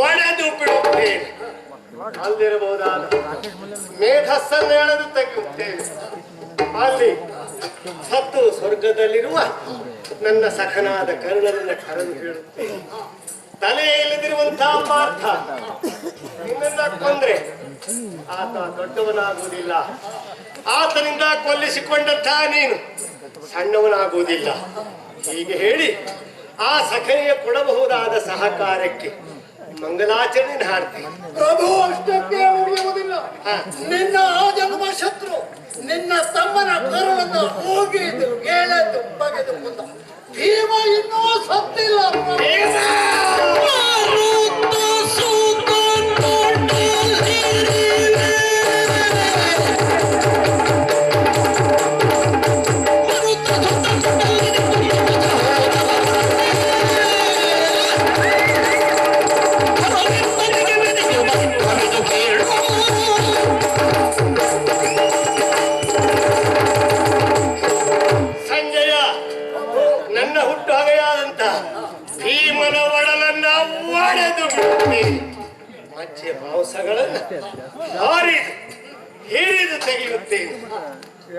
ಒಡೆದು ಬಿಡುತ್ತೇನೆ. ಅಲ್ಲಿರಬಹುದಾದ ಮೇಧಸ್ಸನ್ನು ಎಳೆದು ತೆಗೆಯುತ್ತೇನೆ. ಅಲ್ಲಿ ಸತ್ತು ಸ್ವರ್ಗದಲ್ಲಿರುವ ನನ್ನ ಸಖನಾದ ಕರ್ಣನನ್ನ ಕರೆದು ಹೇಳುತ್ತೆ ತಲೆ ಇಲ್ಲದಿರುವಂತಹ ಪಾರ್ಥ ನಿನ್ನ ಕೊಂದ್ರೆ ಆತ ದೊಡ್ಡವನಾಗುವುದಿಲ್ಲ. ಆತನಿಂದ ಕೊಲ್ಲಿಸಿಕೊಂಡಂತಹ ನೀನು ಸಣ್ಣವನಾಗುವುದಿಲ್ಲ. ಹೀಗೆ ಹೇಳಿ ಆ ಸಖನಿಗೆ ಕೊಡಬಹುದಾದ ಸಹಕಾರಕ್ಕೆ ಮಂಗಲಾಚರಣೆ ಹಾಡ್ತೀನಿ ಪ್ರಭು ಅಷ್ಟಕ್ಕೆ ಉಳಿಯುವುದಿಲ್ಲ. ನಿನ್ನ ಆ ಜನ್ಮ ಶತ್ರು ನಿನ್ನ ತಮ್ಮನ ಕರುಳನ್ನು ಹೋಗಿದ್ದು ಎಳೆದು ಬಗೆದು ಮುಂದ ಭೀಮ ಇನ್ನೂ ಸತ್ತಿಲ್ಲ. ಒಡೆದು ಮಾಂಸಗಳನ್ನು ಹಾರಿದು ಹಿರಿದು ತೆಗೆಯುತ್ತೇನೆ.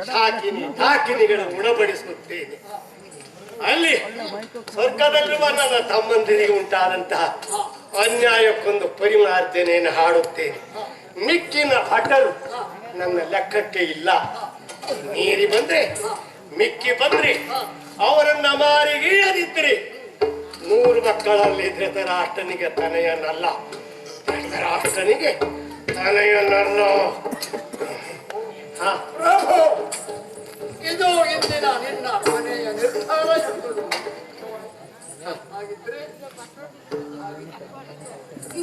ಠಾಕಿನಿ ಠಾಕಿನಿಗಳ ಗುಣಪಡಿಸುತ್ತೇನೆ ಅಲ್ಲಿ ಸ್ವರ್ಗದಲ್ಲಿರುವ ನನ್ನ ತಮ್ಮಂದಿರಿಗೆ ಉಂಟಾದಂತಹ ಅನ್ಯಾಯಕ್ಕೊಂದು ಪರಿಮಾರ್ಜನೆಯನ್ನು ಹಾಡುತ್ತೇನೆ. ಮಿಕ್ಕಿನ ಹಠರು ನನ್ನ ಲೆಕ್ಕಕ್ಕೆ ಇಲ್ಲ. ನೀರಿ ಬಂದ್ರೆ, ಮಿಕ್ಕಿ ಬಂದ್ರೆ ಅವರನ್ನ ಮಾರಿಗೀಯದಿದ್ದರೆ. ನೂರು ಮಕ್ಕಳಲ್ಲಿ ಧೃತರಾಷ್ಟ್ರನಿಗೆ ತನೆಯನ್ನಲ್ಲ ಧೃತರಾಷ್ಟ್ರನಿಗೆ ತನೆಯನ್ನಲ್ಲ ಪ್ರಭು ಇದು ಇಂದಿನ ನಿನ್ನ ಮನೆಯ ನಿರ್ಧಾರ ಎಂಬುದು. ಹಾಗಿದ್ರೆ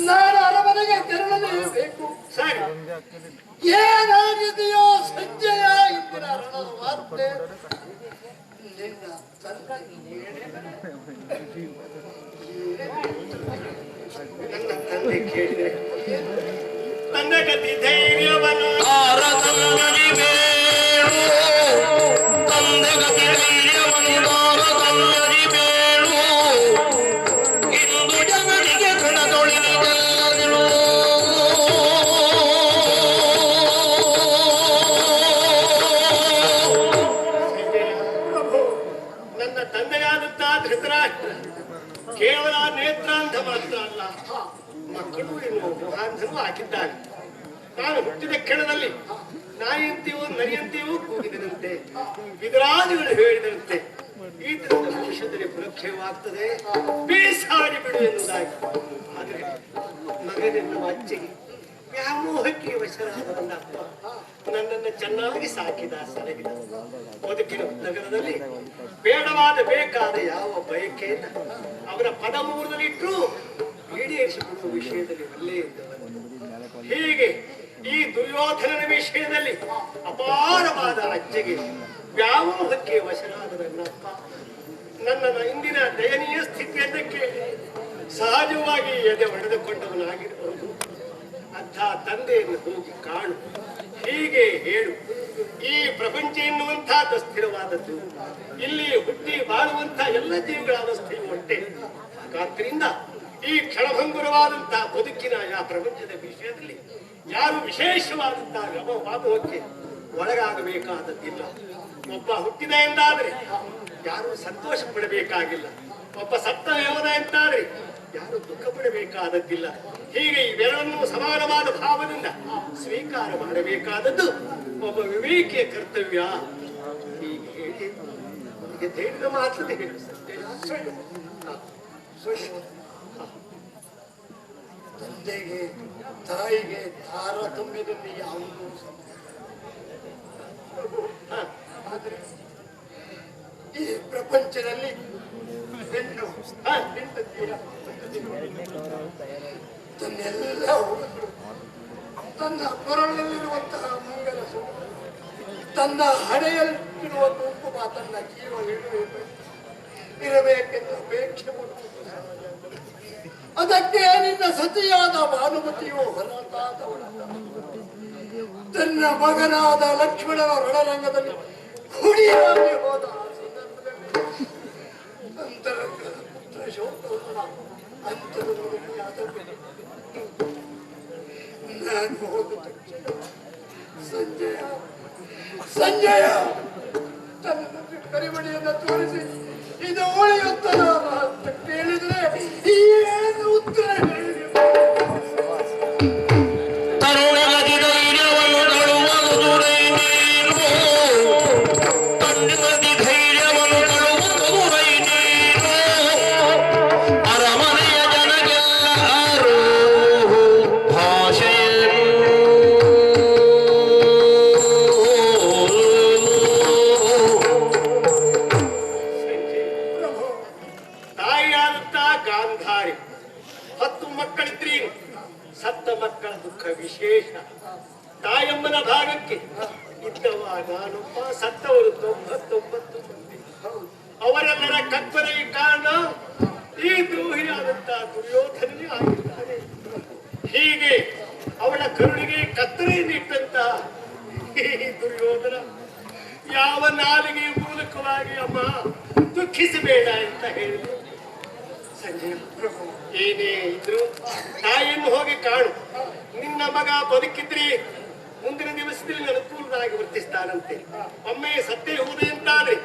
ನಾನು ಅರಮನೆಗೆ ತೆರಳಲೇಬೇಕು ಸರಿ. ಏನಾಗಿದೆಯೋ ಸಂಜಯ ಇಂದಿನ ವಾರ್ತೆ. ನಿನ್ನ ತಂದೆ ನನ್ನ ಗತಿ ನಾಯಿಯಂತೆಯೂ ಕೂಗಿದಂತೆ ವಿದರಾಜುಗಳು ಹೇಳಿದಂತೆ ಭವಿಷ್ಯದಲ್ಲಿ ಪ್ರಕ್ಷಯವಾಗ್ತದೆ. ಬೇಸಾಡಿ ಬಿಡು ಎನ್ನುವುದಾಗಿ. ಆದರೆ ಮಗನೆನ್ನುವ ಅಚ್ಚೆಗೆ ವ್ಯಾಮೋಹಕ್ಕೆ ವಶರಾದ ನನ್ನನ್ನು ಚೆನ್ನಾಗಿ ಸಾಕಿದ ಸಲಹಿದ ಬದುಕಿನ ನಗರದಲ್ಲಿ ಬೇಡವಾದ ಬೇಕಾದ ಯಾವ ಬಯಕೆಯನ್ನ ಅವರ ಪದಮೂಲದಲ್ಲಿಟ್ಟು ಈಡೇರಿಸಿಕೊಳ್ಳುವ ವಿಷಯದಲ್ಲಿ ಅಲ್ಲೇ ಇದ್ದವನು. ಹೀಗೆ ಈ ದುರ್ಯೋಧನನ ವಿಷಯದಲ್ಲಿ ಅಪಾರವಾದ ಅಜ್ಜೆಗೆ ವ್ಯಾಮೋಹಕ್ಕೆ ವಶನಾದ ನನ್ನಪ್ಪ ನನ್ನ ಇಂದಿನ ದಯನೀಯ ಸ್ಥಿತಿಯನ್ನು ಕೇಳಿ ಸಹಜವಾಗಿ ಎದೆ ಹೊಡೆದುಕೊಂಡವನಾಗಿರಬಹುದು ಅಂಥ ತಂದೆಯನ್ನು ಹೋಗಿ ಕಾಣು, ಹೀಗೆ ಹೇಳು. ಈ ಪ್ರಪಂಚ ಎನ್ನುವಂತಹದ್ದು ಸ್ಥಿರವಾದದ್ದು, ಇಲ್ಲಿ ಹುಟ್ಟಿ ಬಾಳುವಂತಹ ಎಲ್ಲ ಜೀವಿಗಳ ಅವಸ್ಥೆಯು ಒಟ್ಟೆ ಈ ಕ್ಷಣಭಂಗುರವಾದಂತಹ ಬದುಕಿನ ಆ ಪ್ರಪಂಚದ ವಿಷಯದಲ್ಲಿ ಯಾರು ವಿಶೇಷವಾದಂತಹ ವ್ಯಾಮೋಹಕ್ಕೆ ಒಳಗಾಗಬೇಕಾದದ್ದಿಲ್ಲ. ಒಬ್ಬ ಹುಟ್ಟಿದ ಎಂದಾದ್ರೆ ಯಾರು ಸಂತೋಷ ಪಡಬೇಕಾಗಿಲ್ಲ ಒಬ್ಬ ಸಪ್ತ ಯೋಧ ಎಂದಾದ್ರೆ ಯಾರು ದುಃಖ ಪಡಬೇಕಾದದ್ದಿಲ್ಲ ಹೀಗೆ ಇವೆರಡನ್ನೂ ಸಮಾನವಾದ ಭಾವದಿಂದ ಸ್ವೀಕಾರ ಮಾಡಬೇಕಾದದ್ದು ಒಬ್ಬ ವಿವೇಕಿಯ ಕರ್ತವ್ಯ. ಹೀಗೆ ಹೇಳಿ ನಮಗೆ ಧೈರ್ಯ ಮಾತ್ರ ಹೇಳು ಸತ್ಯ ಸುಳ್ಳು. ಹ, ಸುಳ್ಳು. ಹ. ತಂದೆಗೆ, ತಾಯಿಗೆ ತಾರತಮ್ಯದಲ್ಲಿ ಯಾವುದೂ. ಆದರೆ ಈ ಪ್ರಪಂಚದಲ್ಲಿ ಹೆಣ್ಣು ತನ್ನೆಲ್ಲ ತನ್ನ ಕೊರಳಲ್ಲಿರುವಂತಹ ಮಂಗಲ ತನ್ನ ಹಣೆಯಲ್ಲಿರುವ ಕುಂಕುಮ ತನ್ನ ಜೀವ ಇಡಬೇಕು ಇರಬೇಕೆಂದು ಅಪೇಕ್ಷೆ ಪಡುವುದು ಅದಕ್ಕೆ ನಿನ್ನ ಸತಿಯಾದ ಭಾನುಮತಿಯು ತನ್ನ ಮಗನಾದ ಲಕ್ಷ್ಮಣನ ರಣರಂಗದಲ್ಲಿ ಕುಡಿಯಾಗಿ ಹೋದ ಅಂತರಂಗದ ಪುತ್ರ ಶೋಕವನ್ನ ಸಂಜಯ ಸಂಜಯ, ತನ್ನ ಕರಿಮಣಿಯನ್ನು ತೋರಿಸಿ ಇದು ಉಳಿಯುತ್ತದ ಅಂತ ಕೇಳಿದ್ರೆ ಏನು ಉತ್ತರ ಹೇಳಿದೆ. ಅವಳ ಕತ್ತರಿ ನಿಟ್ಟಂತ ದುರ್ಯೋಧನ, ಯಾವ ನಾಲಿಗೆ ಮೂಲಕವಾಗಿ ಅಮ್ಮ ದುಃಖಿಸಬೇಡ ಅಂತ ಹೇಳಿದ್ರು ಸಂಜಯ ಪ್ರಭು, ಏನೇ ಇದ್ರು ತಾಯಿಯನ್ನು ಹೋಗಿ ಕಾಣು. ನಿನ್ನ ಮಗ ಬದುಕಿದ್ರಿ ಮುಂದಿನ ದಿವಸದಲ್ಲಿ ಅನುಕೂಲನಾಗಿ ವರ್ತಿಸ್ತಾನಂತೆ. ಒಮ್ಮೆ ಸತ್ತೇ ಹೋದೆ ಅಂತಾದ್ರೆ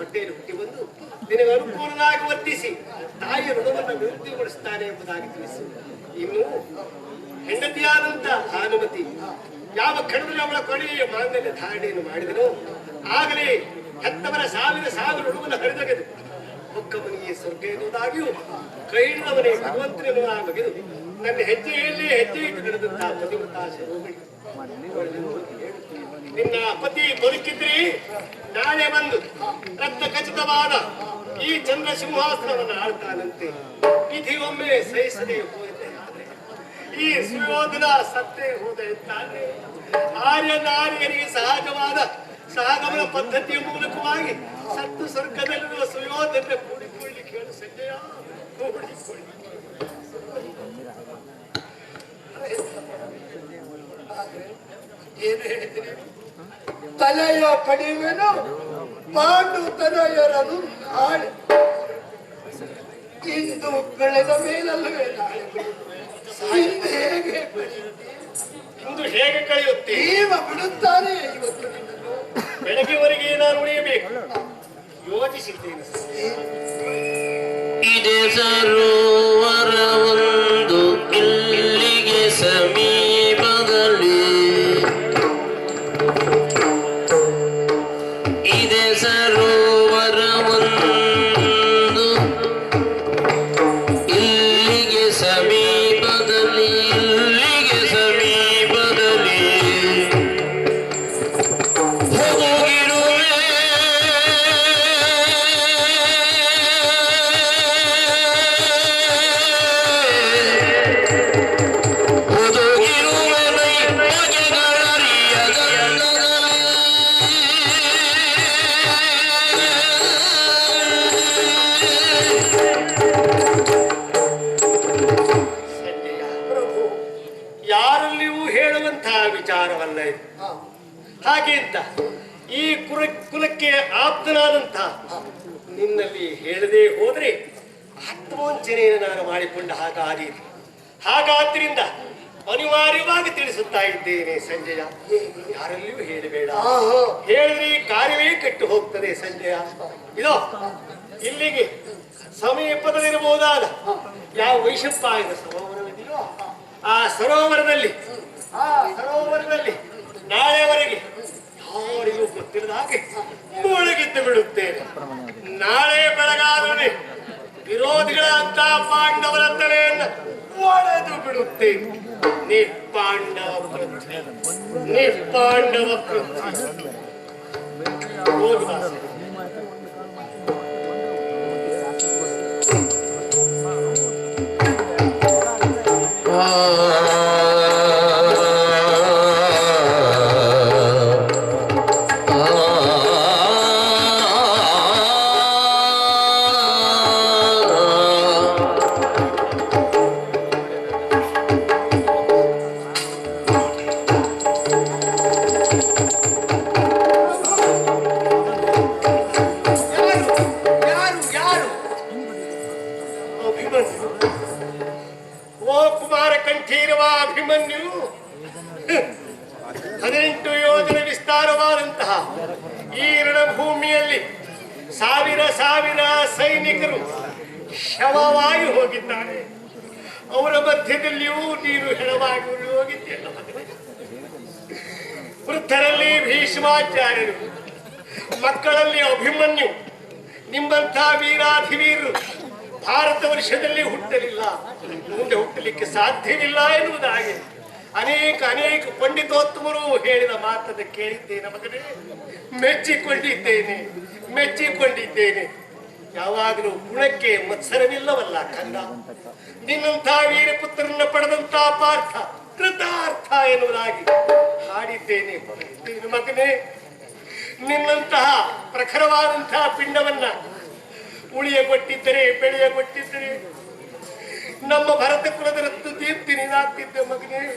ಹೊಟ್ಟೆಯಲ್ಲಿ ಹುಟ್ಟಿ ಬಂದು ನಿನಗೆ ಅನುಕೂಲನಾಗಿ ವರ್ತಿಸಿ, ತಾಯಿಯ ಋಣವನ್ನು ವಿರುದ್ಧಗೊಳಿಸ್ತಾನೆ ಎಂಬುದಾಗಿ ತಿಳಿಸಿ. ಇನ್ನು ಹೆಂಡತಿಯಾದಂತ ಭಾನುಮತಿ, ಯಾವ ಕಡದಲ್ಲಿ ಅವಳ ಕೊನೆಯ ಮಾಂಗಲ್ಯ ಧಾರಣೆಯನ್ನು ಮಾಡಿದನು, ಆಗಲೇ ಹೆತ್ತವರ ಸಾವಿನ ಸಾವಿರ ಋಣವನ್ನು ಹರಿದಗೆದು ಒಕ್ಕವನಿಗೆ ಸ್ವರ್ಗ ಎನ್ನುವುದಾಗಿಯೂ ಕೈ ಹಿಡಿದವನೇ ಭಗವಂತನೆನ್ನುವ ಬಗೆದು ನನ್ನ ಹೆಜ್ಜೆಯಲ್ಲಿ ಹೆಜ್ಜೆ ಇಟ್ಟು ಶಿರೋಮಣಿ ನಿನ್ನ ಪತಿ ಬದುಕಿದ್ರಿ, ನಾಳೆ ಬಂದು ರಕ್ತ ಖಚಿತವಾದ ಈ ಚಂದ್ರ ಸಿಂಹಾಸನವನ್ನು ಆಳ್ತಾನಂತೆ. ವಿಧಿ ಒಮ್ಮೆ ಸಹಿಸದೆ ಈ ಸುಯೋಧನ ಸತ್ತೇ ಹೋದಾನೆ ಆರ್ಯ ನಾರಿಯರಿಗೆ ಸಹಜವಾದ ಸಹಗಮನ ಪದ್ಧತಿಯ ಮೂಲಕವಾಗಿ ಸತ್ತು ಸ್ವರ್ಗದಲ್ಲಿರುವ ಸುಯೋಧನ ಕೂಡಿಕೊಳ್ಳಿ ಕೇಳು ಸಂಜಯ. ಕೂಡಿಕೊಳ್ಳಿ ಏನು ತಲೆಯ ಕಡಿಮೆನು ಪಾಂಡು ತನಯರನು ನಾಳೆ. ಇಂದು ಬೆಳೆದ ಮೇಲಲ್ಲವೇ ನಾಳೆ. ಇಂದು ಹೇಗೆ ಬೆಳೆಯುತ್ತೆ? ಇಂದು ಹೇಗೆ ಕಳೆಯುತ್ತೆ ಜೀವ ಬಿಡುತ್ತಾನೆ ಇವತ್ತು ನಿನ್ನನ್ನು. ಬೆಳಗ್ಗೆವರೆಗೆ ನಾನು ಉಳಿಯಬೇಕು. ಯೋಚಿಸಿದ್ದೇನೆ. ಇದೆ ಸರೋವರವೊಂದು ಇದ್ದೇನೆ ಸಂಜಯ. ಯಾರಲ್ಲಿಯೂ ಹೇಳಬೇಡ. ಹೇಳಿ ಹೇಳಿದ್ರೆ ಈ ಕಾರ್ಯವೇ ಕೆಟ್ಟು ಹೋಗ್ತದೆ ಸಂಜಯ. ಇದೋ ಇಲ್ಲಿಗೆ ಸಮೀಪದಲ್ಲಿರಬಹುದಾದ ಯಾವ ವೈಶಂಪಾಯನ ಸರೋವರವಿದೆಯೋ ಆ ಸರೋವರದಲ್ಲಿ ಆ ಸರೋವರದಲ್ಲಿ ನಾಳೆವರೆಗೆ ಯಾರಿಗೂ ಗೊತ್ತಿರದ ಹಾಗೆ ಮುಳುಗಿದ್ದು ಬಿಡುತ್ತೇನೆ. ನಾಳೆ ಬೆಳಗಾದರೆ ವಿರೋಧಿಗಳಂತ ಪಾಂಡವರ ತಲೆಯನ್ನು ಒಡೆದು ಬಿಡುತ್ತೇನೆ ನಿಪಾಂಡವ ಪೃಥ್ವಿ ನಿಪಾಂಡವ ಪೃಥ್ವಿ ಹೋಗಿ ಮಧ್ಯದಲ್ಲಿಯೂ ನೀನು ಹೆಣವಾಗಿ ಹೋಗಿದ್ದೆಲ್ಲ. ವೃದ್ಧರಲ್ಲಿ ಭೀಷ್ಮಾಚಾರ್ಯರು, ಮಕ್ಕಳಲ್ಲಿ ಅಭಿಮನ್ಯು, ನಿಮ್ಮಂಥ ವೀರಾಧಿವೀರರು ಭಾರತ ವರ್ಷದಲ್ಲಿ ಹುಟ್ಟಲಿಲ್ಲ. ಮುಂದೆ ಹುಟ್ಟಲಿಕ್ಕೆ ಸಾಧ್ಯವಿಲ್ಲ ಎನ್ನುವುದಾಗಿ ಅನೇಕ ಅನೇಕ ಪಂಡಿತೋತ್ತಮರು ಹೇಳಿದ ಮಾತನ್ನು ಕೇಳಿದ್ದೇನೆ ಮಗನೇ. ಮೆಚ್ಚಿಕೊಂಡಿದ್ದೇನೆ ಮೆಚ್ಚಿಕೊಂಡಿದ್ದೇನೆ. ಯಾವಾಗಲೂ ಗುಣಕ್ಕೆ ಮತ್ಸರವಿಲ್ಲವಲ್ಲ ಕಂದ? ನಿನ್ನಂಥ ಪುತ್ರನ ಪಡೆದಂತ ಪಾರ್ಥ, ಕೃತಾರ್ಥ ಎನ್ನುವುದಾಗಿ ಹಾಡಿದ್ದೇನೆ. ಹೊಗಳಿದ್ದೇನೆ ಮಗನೇ, ನಿನ್ನಂತಹ ಪ್ರಖರವಾದಂತಹ ಪಿಂಡವನ್ನ ಬೆಳೆಯ ಕೊಟ್ಟಿದ್ದರೆ ನಮ್ಮ ಭರತ ಕುಲದ ರತ್ತು ದೀಪ್ತಿ ನೀನಾಗ್ತಿದ್ದ ಮಗನೇ,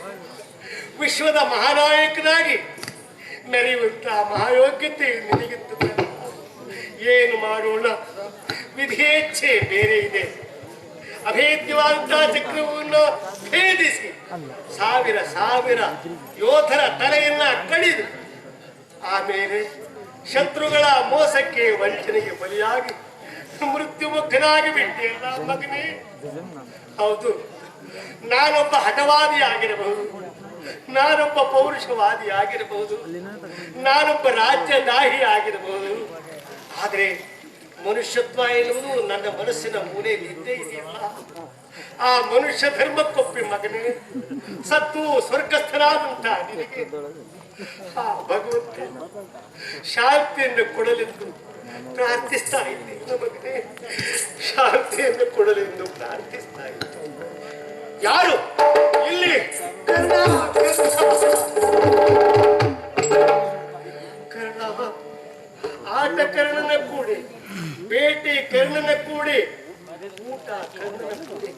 ವಿಶ್ವದ ಮಹಾನಾಯಕನಾಗಿ ಮೆರೆಯುವಂತಹ ಮಹಾಯೋಗ್ಯತೆ ನಿನಗಿತ್ತು. ಏನು ಮಾಡೋಣ? ವಿಧೇಚ್ಛೆ ಬೇರೆ ಇದೆ. ಅಭೇದ್ಯವಾದಂತಹ ಚಕ್ರವನ್ನು ಭೇದಿಸಿ ಸಾವಿರ ಸಾವಿರ ಯೋಧರ ತಲೆಯನ್ನ ಕಡಿದು ಆಮೇಲೆ ಶತ್ರುಗಳ ಮೋಸಕ್ಕೆ ವಂಚನೆಗೆ ಬಲಿಯಾಗಿ ಮೃತ್ಯು ಮುಖನಾಗಿ ಬಿಟ್ಟಿಯಲ್ಲ ಮಗನೇ. ಹೌದು. ನಾನೊಬ್ಬ ಹಠವಾದಿ ಆಗಿರಬಹುದು ನಾನೊಬ್ಬ ಪೌರುಷವಾದಿ ಆಗಿರಬಹುದು ನಾನೊಬ್ಬ ರಾಜ್ಯದಾಹಿ ಆಗಿರಬಹುದು ಆದರೆ ಮನುಷ್ಯತ್ವ ಎನ್ನುವುದು ನನ್ನ ಮನಸ್ಸಿನ ಮೂಲೆಯಲ್ಲಿ ಇದ್ದೇ ಇದೆಯಲ್ಲ? ಆ ಮನುಷ್ಯ ಧರ್ಮಕ್ಕೊಪ್ಪಿ ಮಗನೇ, ಸತ್ತು ಸ್ವರ್ಗಸ್ಥನಾದಂತ ನಿನಗೆ. ಆ ಭಗವಂತ ಶಾಂತಿಯನ್ನು ಕೊಡಲೆಂದು ಪ್ರಾರ್ಥಿಸ್ತಾ ಇದ್ದೇನೆ ಮಗನೇ, ಶಾಂತಿಯನ್ನು ಕೊಡಲೆಂದು ಪ್ರಾರ್ಥಿಸ್ತಾ ಇದ್ದೆ. ಯಾರು? ಇಲ್ಲಿ. ಕರ್ಣ. ಕರ್ಣ ಆಟ ಕರ್ಣನ ಕೂಡಿ ಬೇಟೆ ಕರ್ಣನ ಕೂಡಿ, ಊಟ ಕರ್ಣನ ಕೂಡಿ.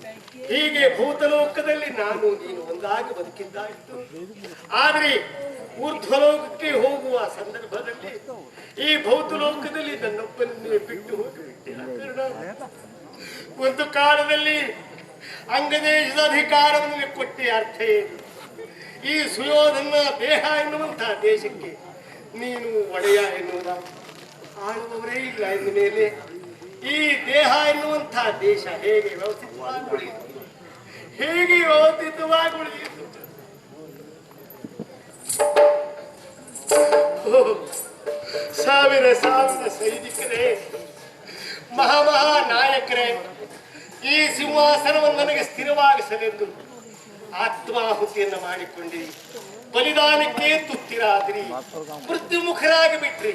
ಹೀಗೆ ಭೂತಲೋಕದಲ್ಲಿ ನಾನು, ನೀನು ಒಂದಾಗಿ ಬದುಕಿದ್ದಾಯಿತು ಆದರೆ ಊರ್ಧ್ವಲೋಕಕ್ಕೆ ಹೋಗುವ ಸಂದರ್ಭದಲ್ಲಿ ಈ ಭೌತಲೋಕದಲ್ಲಿ ನನ್ನೊಬ್ಬನನ್ನೇ ಬಿಟ್ಟು ಹೋಗಿಬಿಟ್ಟಿಲ್ಲ ಒಂದು ಕಾಲದಲ್ಲಿ ಅಂಗದೇಶದ ಅಧಿಕಾರವನ್ನು ಕೊಟ್ಟಿ ಅರ್ಥ ಏನು? ಈ ಸುಯೋಧನ ದೇಹ ಎನ್ನುವಂತಹ ದೇಶಕ್ಕೆ ನೀನು ಒಡೆಯ ಎನ್ನುವುದ ಆಳುವವರೇ ಇಲ್ಲ ಎಂದ ಮೇಲೆ ಈ ದೇಹ ಎನ್ನುವಂತಹ ದೇಶ ಹೇಗೆ ವ್ಯವಸ್ಥಿತವಾಗಿ ಹೇಗೆ ವ್ಯವಸ್ಥಿತವಾಗಿ ಉಳಿದಿತ್ತು ಸಾವಿರ ಸಾವಿರ ಸೈನಿಕರೇ ಮಹಾಮಹಾ ನಾಯಕರೇ, ಈ ಸಿಂಹಾಸನವನ್ನು ನನಗೆ ಸ್ಥಿರವಾಗಿಸಲೆಂದು ಆತ್ಮಾಹುತಿಯನ್ನು ಮಾಡಿಕೊಂಡಿರಿ ಬಲಿದಾನಕ್ಕೆ ತುತ್ತಿರಾದ್ರಿ ಮೃತ್ಯುಮುಖರಾಗಿ ಬಿಟ್ರಿ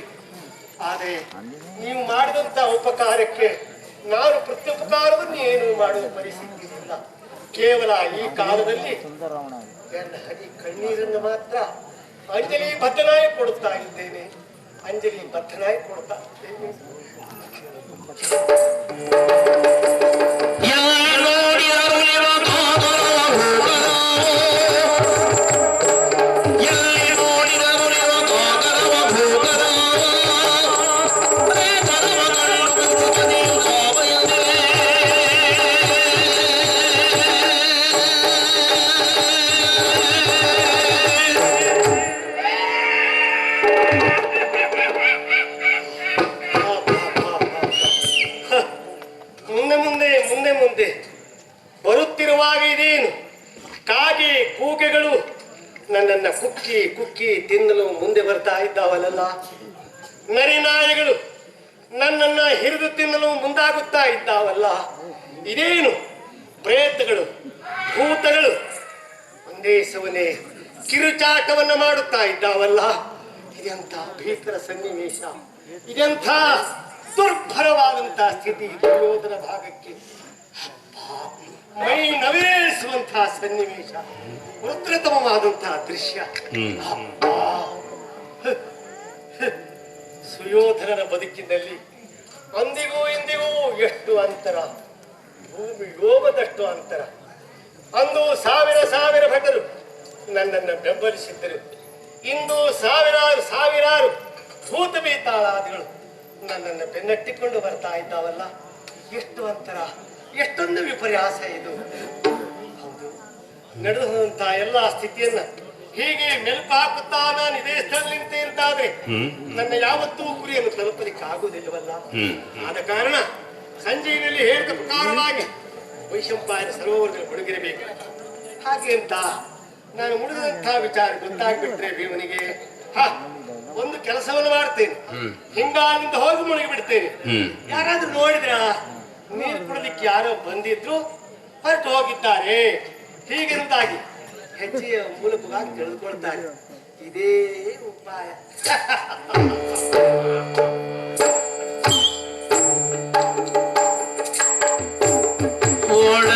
ಆದರೆ ನೀವು ಮಾಡಿದಂತ ಉಪಕಾರಕ್ಕೆ ನಾನು ಪ್ರತ್ಯುಪಕಾರವನ್ನು ಏನು ಮಾಡುವ ಪರಿಸ್ಥಿತಿ ಇಲ್ಲ. ಕೇವಲ ಈ ಕಾಲದಲ್ಲಿ ಹರಿ ಕಣ್ಣೀರನ್ನು ಮಾತ್ರ ಅಂಜಲಿ ಬದ್ಧನಾಗಿ ಕೊಡುತ್ತಾ ಇದ್ದೇನೆ. ಅಂಜಲಿ ಬದ್ಧನಾಗಿ ಕೊಡುತ್ತಾ ಇದ್ದೇನೆ. ಇದ್ದಾವಲ್ಲ ಇದೇನು ಪ್ರಯತ್ನಗಳು ಭೂತಗಳು? ಒಂದೇ ಸವನೆ ಕಿರುಚಾಟವನ್ನು ಮಾಡುತ್ತಾ ಇದ್ದಾವಲ್ಲ ಇದೆಂಥ ಭೀಕರ ಸನ್ನಿವೇಶ ಇದೆಂಥ ದುರ್ಭರವಾದಂತಹ ಸ್ಥಿತಿ ದುರ್ಯೋಧನ ಭಾಗಕ್ಕೆ. ಮೈ ನವಿರೇಳಿಸುವಂತಹ ಸನ್ನಿವೇಶ ಉತ್ತಮವಾದಂತಹ ದೃಶ್ಯ. ಸುಯೋಧನನ ಬದುಕಿನಲ್ಲಿ ಅಂದಿಗೂ ಇಂದಿಗೂ ಎಷ್ಟು ಅಂತರ? ಭೂಮಿ ಯೋಗದಷ್ಟು ಅಂತರ. ಅಂದು ಸಾವಿರ ಸಾವಿರ ಭಟರು ನನ್ನನ್ನು ಬೆಂಬಲಿಸಿದ್ದರು. ಇಂದು ಸಾವಿರಾರು ಸಾವಿರಾರು ಭೂತ ಬೀತಾಳಾದಿಗಳು ನನ್ನನ್ನು ಬೆನ್ನಟ್ಟಿಕೊಂಡು ಬರ್ತಾ ಇದ್ದಾವಲ್ಲ. ಎಷ್ಟು ಅಂತರ? ಎಷ್ಟೊಂದು ವಿಪರ್ಯಾಸ ಇದು. ಹೌದು. ನಡೆದು ಹೋದಂತಹ ಎಲ್ಲ ಸ್ಥಿತಿಯನ್ನ ಹೀಗೆ ಮೆಲುಕು ಹಾಕುತ್ತಾ ನಾನು ಇದೇ ಸ್ಥಳದಲ್ಲಿ ನಿಂತೆ ನನ್ನ ಯಾವತ್ತೂ ಗುರಿಯನ್ನು ತಲುಪಲಿಕ್ಕೆ ಆಗುವುದಿಲ್ಲವಲ್ಲ ಆದ ಕಾರಣ ಸಂಜೆಯಲ್ಲಿ ಹೇಳಿದ ಪ್ರಕಾರವಾಗಿ ವೈಶಂಪಾಯ ಸರೋವರದಲ್ಲಿ ಹುಡುಗಿರಬೇಕು ಹಾಗೆ ಅಂತ ನಾನು ಮುಳುಗಿದಂತಹ ವಿಚಾರ ಗೊತ್ತಾಗ್ಬಿಟ್ರೆ ಭೀಮನಿಗೆ ಹ ಒಂದು ಕೆಲಸವನ್ನು ಮಾಡ್ತೇನೆ. ಹಿಂಗಾಲಿಂದ ಹೋಗಿ ಮುಳುಗಿ ಬಿಡ್ತೇನೆ ಯಾರಾದ್ರೂ ನೋಡಿದ್ರ? ನೀರು ಕುಡಲಿಕ್ಕೆ ಯಾರೋ ಬಂದಿದ್ರು ಹೊರಟು ಹೋಗಿದ್ದಾರೆ. ಹೀಗೆಂದಾಗಿ ಹೆಚ್ಚಿ ಮೂಲಕ ತಿಳಿದುಕೊಳ್ತಾರೆ ಇದೇ ಉಪಾಯ ಓಣ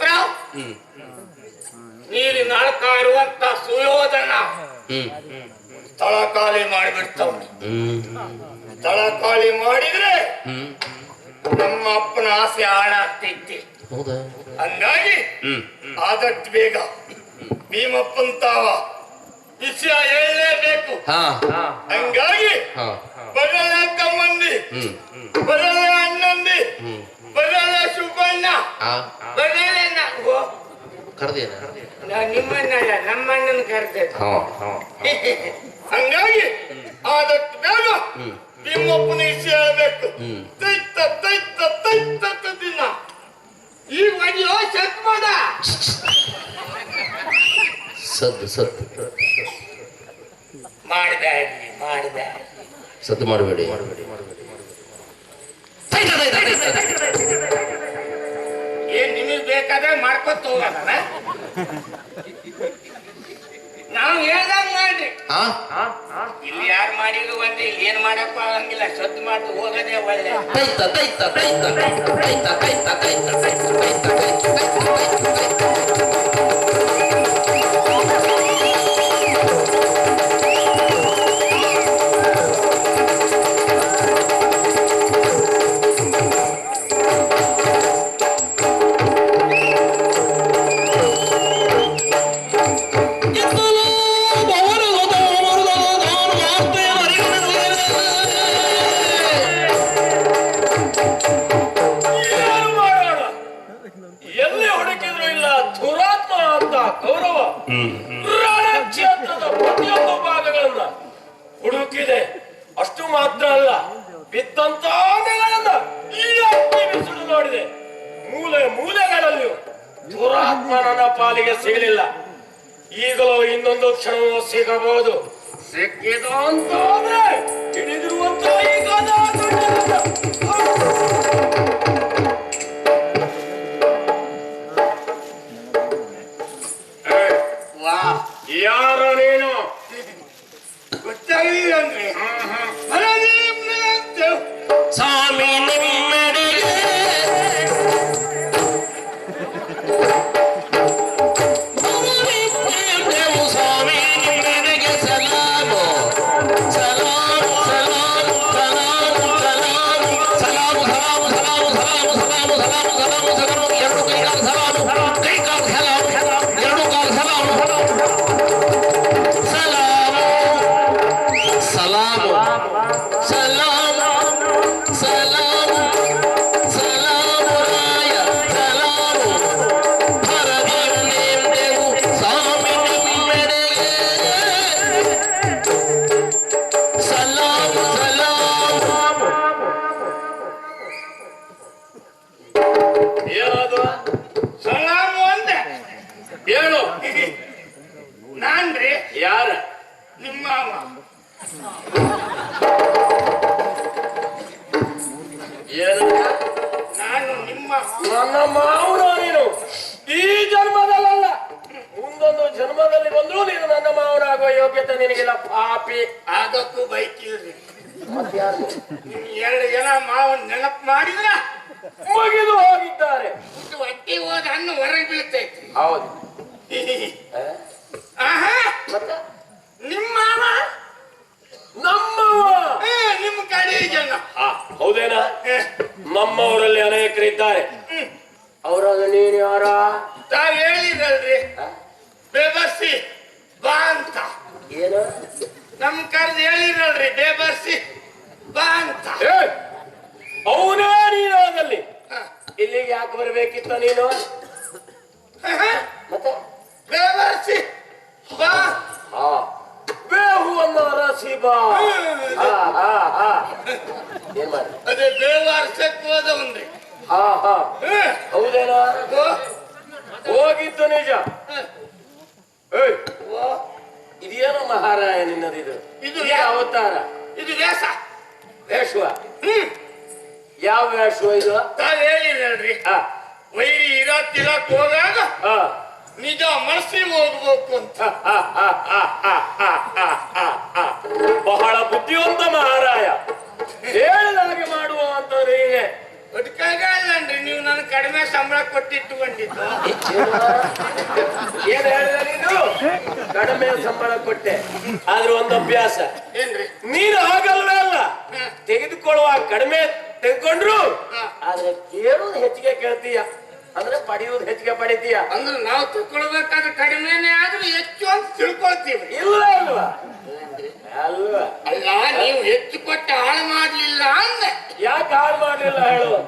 ಕುಳಿತ್ರ ನೀರಿನ ಅಳ್ಕ ಇರುವಂತ ಸುಯೋಧನ ಸ್ಥಳ ಖಾಲಿ ಮಾಡಿಬಿಡ್ತಾವ ಸ್ಥಳ ಖಾಲಿ ಮಾಡಿದ್ರೆ ನಮ್ಮ ಅಪ್ಪನ ಆಸೆ ಹಾಳಾಗ್ತೈತಿ. ಹಂಗಾಗಿ ಆದಷ್ಟು ಬೇಗ ಭೀಮಪ್ಪನ್ ತಾವ ವಿಷಯ ಹೇಳಲೇಬೇಕು. ಹಂಗಾಗಿ ಬರಲ ತಮ್ಮಂದಿ ಹ್ಮ್. ಬರಲ್ಲ ಅಣ್ಣಂದಿ. ಬರಲ್ಲ ಸುಬ್ಬಣ್ಣ ಆ? ಬರಲ್ಲ ಕರ್ದೇನ ನಿಮ್ಮನ್ನಲ್ಲ ನಮ್ಮಣ್ಣನ ಕರೆದ. ಹಂಗಾಗಿ ಆದಷ್ಟು ಬೇಗ ನಿಮ್ಮಪ್ಪನ ವಿಷಯ ಹೇಳ್ಬೇಕು. ತೈತ ತೈತ ತೈತ ದಿನ. ಈ ಒಡಿಯೋ ಸತ್ ಮಾಡ. ಸದ್ದು ಸದ್ದು. ಮಾಡಿದ್ರಿ ಮಾಡಿದೆ ಸದ್ದು ಮಾಡಬೇಡಿ. ಏನ್ ನಿಮಗ್ ಬೇಕಾದ್ರೆ ಮಾಡ್ಕೊತ ಹೋಗಲ್ಲ ನಾವು ಹೇಳ್ದಂಗ್ ಮಾಡ್ರಿ ಇಲ್ಲಿ ಯಾರು ಮಾಡಿದ್ರು ಒಂದೇ ಇಲ್ಲಿ ಏನ್ ಮಾಡಪ್ಪ ಆಗಂಗಿಲ್ಲ ಸದ್ದು ಮಾಡಿ ಹೋಗದೆ ಒಳ್ಳೆ ತೈತ ತೈತ Antônio! ಪಾಪಿ ಆಗಕ್ಕೂ ಬೈತಿಲ್ರಿ ಎರಡು ಜನ ಮಾವನ್ ನೆನಪು ಮಾಡಿದ್ರ ಮುಗಿದು ಹೋಗಿದ್ದಾರೆ. ಇದು ಹೊಟ್ಟಿ ಹೋದ ಹಣ್ಣು ಹೊರಗೆ ಬೀಳ್ತೈತಿ. ಹೌದು ಆ? ಆಹಾ ಮತ್ತೆ ನಿಮ್ಮ ಮಾವ ನಮ್ಮವ ಏ, ನಿಮ್ಮ ಕಡೆ ಜನ ಆ, ಹೌದೇನಾ ಏ, ನಮ್ಮವರಲ್ಲಿ ಅನೇಕರಿದ್ದಾರೆ ಅವರಲ್ಲಿ ನೀನು ಯಾರ ತಾವ್ ಹೇಳಿರಲ್ರಿ ಆ? ಬೇಬರ್ಸಿ ಬಾ ಅಂತ ಏನು ನಮ್ ಕರ್ದು ಹೇಳಿರಲ್ರಿ ಬೇಬರ್ಸಿ ಬಾ ಅಂತ ಏ, ಅವನೇ ನೀನು ಅದಲ್ಲಿ ಹ. ಇಲ್ಲಿಗೆ ಯಾಕೆ ಬರ್ಬೇಕಿತ್ತ ನೀನು? ಮತ್ತೆ? ಬೇಬರ್ಸಿ ಬಾ. ಹಾ. ಬೇಹುವನ್ನು ರಸಿ ಬಾ. ಏನ್ ಮಾಡಿ? ಅದೇ ಬೇವಾರ್ಸಕ್ ಒಂದು ಹಾ. ಹಾ. ಹೌದೇನೋ? ಹೋಗಿತ್ತು ಹೋಗಿದ್ದು ನಿಜ. ಇದೇನು ಮಹಾರಾಯ ನಿನ್ನದಿದು? ಇದು ಅವತಾರ? ಇದು ವೇಷ ವೇಷವ ಹ್ಮ್. ಯಾವ ವೇಶ್ವ ಇದು? ತಾವ್ ಹೇಳಿರಿ ಆ, ವೈರಿ ಇರೋ ತಿರಕ್ ಹೋದಾಗ ನಿಜ ಮನಸ್ಸಿಗೆ ಹೋಗ್ಬೇಕು ಅಂತ. ಬಹಳ ಬುದ್ಧಿವಂತ ಮಹಾರಾಯ. ನನಗೆ ಮಾಡುವ ಅಂತ ಹೀಗೆ? ಅದಕ್ಕಾಗಲ್ಲನ್ರಿ ನೀವು ನನಗೆ ಕಡಿಮೆ ಸಂಬಳ ಕೊಟ್ಟಿಟ್ಟುಕೊಂಡಿದ್ದು ಏನ್ ಹೇಳಿದ ನೀನು? ಕಡಿಮೆ ಸಂಬಳ ಕೊಟ್ಟೆ. ಆದ್ರೆ ಒಂದು ಅಭ್ಯಾಸ. ಏನ್ರಿ? ನೀನು ಆಗಲ್ವೇ ಅಲ್ಲ? ತೆಗೆದುಕೊಳ್ಳುವ ಕಡಿಮೆ ತೆಗೆದುಕೊಂಡ್ರು ಹ. ಆದ್ರೆ ಕೇಳೋದು ಹೆಚ್ಚಿಗೆ ಕೇಳ್ತೀಯ. ಅಂದ್ರೆ ಪಡೆಯುವುದು ಹೆಚ್ಚಿಗೆ ಪಡಿತೀಯ. ಅಂದ್ರೆ ನಾವು ತಗೊಳ್ಬೇಕಾದ್ರೆ ಕಡಿಮೆನೆ ಆದ್ರೂ ಹೆಚ್ಚು ಅಂತ ತಿಳ್ಕೊಳ್ತೀವಿ. ಇಲ್ಲ ಅಲ್ವಾ ಅಲ್ವಾ ಅಲ್ಲ ನೀವು ಹೆಚ್ಚು ಕೊಟ್ಟು ಹಾಳು ಮಾಡ್ಲಿಲ್ಲ ಅಂದೆ. ಯಾಕೆ ಹಾಳು ಮಾಡ್ಲಿಲ್ಲ ಹೇಳು?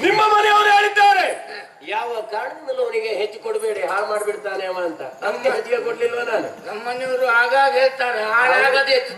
ನಿಮ್ಮ ಮನೆಯವರು ಹೇಳಿದ್ದಾರೆ. ಯಾವ ಕಾರಣದಲ್ಲೂ ಅವನಿಗೆ ಹೆಚ್ಚು ಕೊಡಬೇಡಿ ಹಾಳು ಮಾಡ್ಬಿಡ್ತಾನೆ ಅವ ಅಂತ. ನಮ್ಗೆ ಹೆಚ್ಚಿಗೆ ಕೊಡ್ಲಿಲ್ವ ನಾನು? ನಮ್ಮ ಮನೆಯವರು ಆಗಾಗ ಹೇಳ್ತಾರೆ ಹಾಳಾಗದೆ ಹೆಚ್ಚು